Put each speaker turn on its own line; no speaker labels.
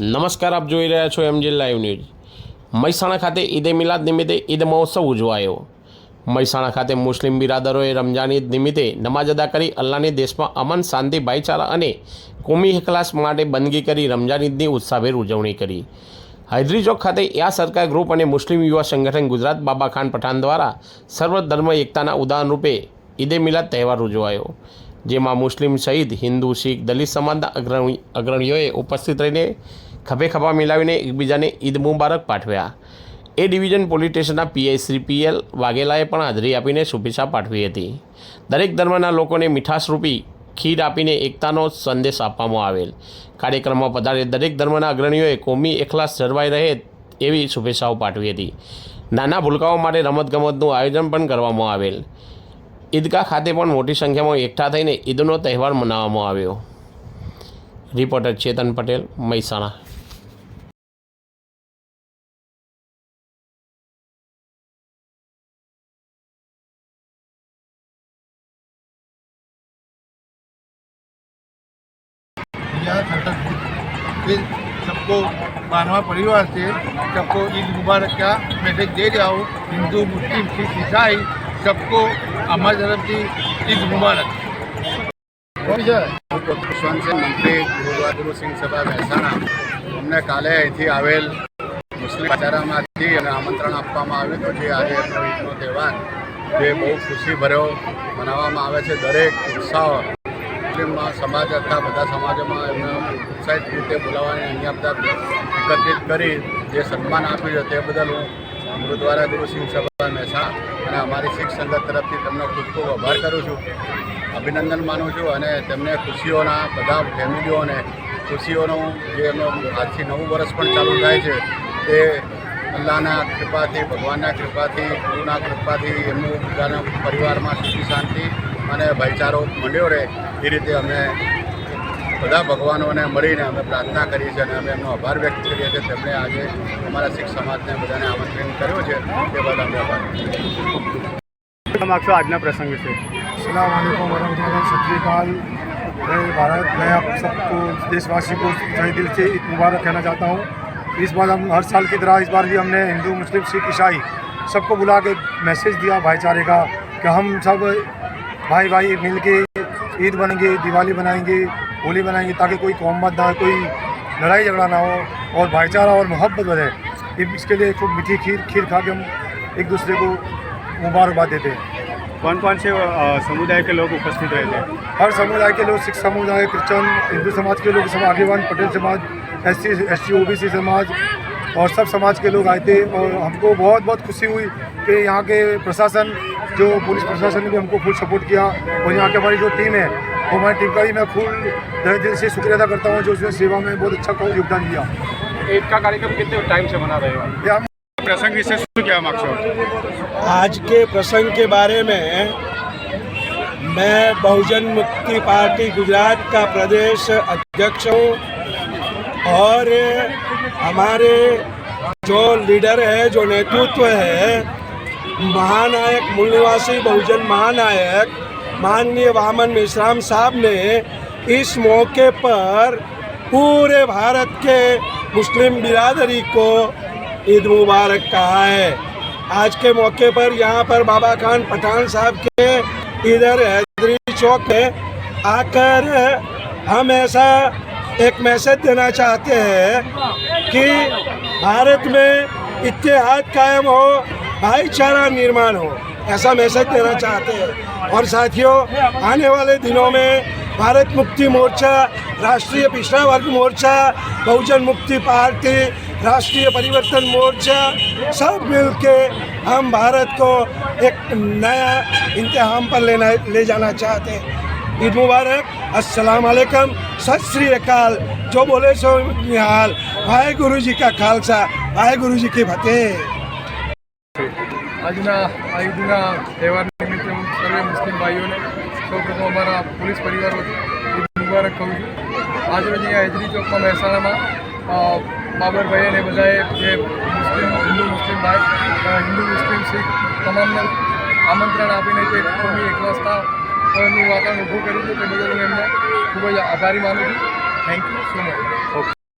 નમસ્કાર આપ જોઈ રહ્યા છો એમજી લાઈવ ન્યૂઝ મહેસાણા ખાતે ઈદે મિલાદ નિમિત્તે ઈદ મહોત્સવ ઉજવાયો મહેસાણા ખાતે મુસ્લિમ બિરાદરોએ રમઝાન ઈદ નિમિત્તે નમાજ અદા કરી અલ્લાહની દેશમાં અમન શાંતિ ભાઈચારા અને કોમી હેખલાસ માટે બંદગી કરી રમઝાન ઈદની ઉત્સાહભેર ઉજવણી કરી હૈદરી ચોક ખાતે યા સરકાર ગ્રુપ અને મુસ્લિમ યુવા સંગઠન ગુજરાત બાબા ખાન પઠાણ દ્વારા સર્વધર્મ એકતાના ઉદાહરણ રૂપે ઈદે મિલાદ તહેવાર ઉજવાયો જેમાં મુસ્લિમ સહિત હિન્દુ શીખ દલિત સમાજના અગ્રણી અગ્રણીઓએ ઉપસ્થિત રહીને ખભે ખભા મિલાવીને એકબીજાને ઈદ મુબારક પાઠવ્યા એ ડિવિઝન પોલીસ સ્ટેશનના પીઆઈ શ્રી પીએલ વાઘેલાએ પણ હાજરી આપીને શુભેચ્છા પાઠવી હતી દરેક ધર્મના લોકોને મીઠાસરૂપી ખીર આપીને એકતાનો સંદેશ આપવામાં આવેલ કાર્યક્રમમાં પધારે દરેક ધર્મના અગ્રણીઓએ કોમી એકલાસ જળવાઈ રહે એવી શુભેચ્છાઓ પાઠવી હતી નાના ભૂલકાઓ માટે રમતગમતનું આયોજન પણ કરવામાં આવેલ ઈદગાહ ખાતે પણ મોટી સંખ્યામાં એકઠા થઈને ઈદનો તહેવાર મનાવવામાં આવ્યો રિપોર્ટર ચેતન પટેલ મહેસાણા
क्या सतर्क फिर सबको बारहवा परिवार से सबको ईद मुबारक का मैसेज दे रहा हूँ हिंदू मुस्लिम सिख ईसाई सबको हमारी तरफ की ईद मुबारक
પ્રશાંત મંત્રી ગુરુબહાદુરસિંહ સભા મહેસાણા અમને કાલે અહીંથી આવેલ મુસ્લિમ બજારામાંથી અને આમંત્રણ આપવામાં આવ્યું હતું જે આજે એમનો ઈદનો તહેવાર જે બહુ ખુશીભર્યો મનાવવામાં આવે છે દરેક ઉત્સાહ મુસ્લિમમાં સમાજ હતા બધા સમાજોમાં એમને ઉત્સાહિત રીતે બોલાવવાની અહીંયા બધા એકત્રિત કરી જે સન્માન આપ્યું છે તે બદલ હું ગુરુદ્વારા ગુરુ સિંહ સભા મહેસાણા અને અમારી શીખ સંગત તરફથી તેમનો ખૂબ ખૂબ આભાર કરું છું અભિનંદન માનું છું અને તેમને ખુશીઓના બધા ફેમિલીઓને ખુશીઓનું જે એમનો આજથી નવું વર્ષ પણ ચાલુ થાય છે તે અલ્લાહના કૃપાથી ભગવાનના કૃપાથી ગુરુના કૃપાથી એમનું બધાના પરિવારમાં સુખી શાંતિ અને ભાઈચારો મન્યો રે ઈ રીતે અમે બધા ભગવાનઓને મરીને અમે પ્રાર્થના કરીએ છે અને અમેનો આભાર વ્યક્ત કરીએ છે કે તેમણે આજે અમારા સખ સમાજને વધારે આવક આપ્યો છે તે બદલ અમે આભાર
માનીએ છીએ માક્ષોજના પ્રસંગ વિશે
અસલામ عليكم વરahmatullahi સલમ ગ્રેટ ભારત મે આપ सबको દેશવાસી કો દિલ સે એક મુબારક એના જાતા હું ઈસ બાર આપણે દર સાલ કે દરા ઇસ બાર ભી અમે હિન્દુ મુસ્લિમ શીખ ઈશાઈ सबको બુલા કે મેસેજ દિયા ભાઈચારે કા કે હમ સબ भाई भाई मिल के ईद बनेंगे दिवाली बनाएंगे होली बनाएंगे ताकि कोई कौम मत ना कोई लड़ाई झगड़ा ना हो और भाईचारा और मोहब्बत बढ़े इसके लिए खूब मीठी खीर खीर खा के हम एक दूसरे को मुबारकबाद देते हैं
कौन कौन से समुदाय के लोग उपस्थित रहे थे
हर समुदाय के लोग सिख समुदाय क्रिश्चन हिंदू समाज के लोग सब आगेवान पटेल समाज S C S C O B C समाज और सब समाज के लोग आए थे और हमको बहुत बहुत खुशी हुई कि यहाँ के प्रशासन जो पुलिस प्रशासन ने भी हमको फुल सपोर्ट किया और यहाँ के हमारी जो टीम है वो हमारी टीम का भी मैं फुल दिल से शुक्रिया अदा करता हूँ जो उसने सेवा में बहुत अच्छा योगदान दिया
एक का कार्यक्रम कितने टाइम से
बना रहेगा
प्रसंग क्या मकसद
आज के प्रसंग के बारे में मैं बहुजन मुक्ति पार्टी गुजरात का प्रदेश अध्यक्ष हूँ और हमारे जो लीडर है जो नेतृत्व है महानायक मूल निवासी बहुजन महानायक माननीय वामन मिश्राम साहब ने इस मौके पर पूरे भारत के मुस्लिम बिरादरी को ईद मुबारक कहा है आज के मौके पर यहाँ पर बाबा खान पठान साहब के इधर हैदरी चौक में आकर हम ऐसा एक मैसेज देना चाहते हैं कि भारत में इतिहाद कायम हो भाईचारा निर्माण हो ऐसा मैसेज देना चाहते हैं और साथियों आने वाले दिनों में भारत मुक्ति मोर्चा राष्ट्रीय पिछड़ा वर्ग मोर्चा बहुजन मुक्ति पार्टी राष्ट्रीय परिवर्तन मोर्चा सब मिलके हम भारत को एक नया इंतहाम पर लेना ले जाना चाहते हैं ईद मुबारक असलकम सत श्रीकाल जो बोले सो निहाल वाहेगुरु जी का खालसा वाहेगुरु जी की फतेह
बाबर भैया ने बताए कि मुस्लिम हिंदू मुस्लिम भाई हिंदू मुस्लिम सिख तमाम आमंत्रण आपने के एक एक નું વાતાવરણ ઊભું કર્યું છે તે બદલ હું એમને ખૂબ જ આભારી માનું છું thank you so much okay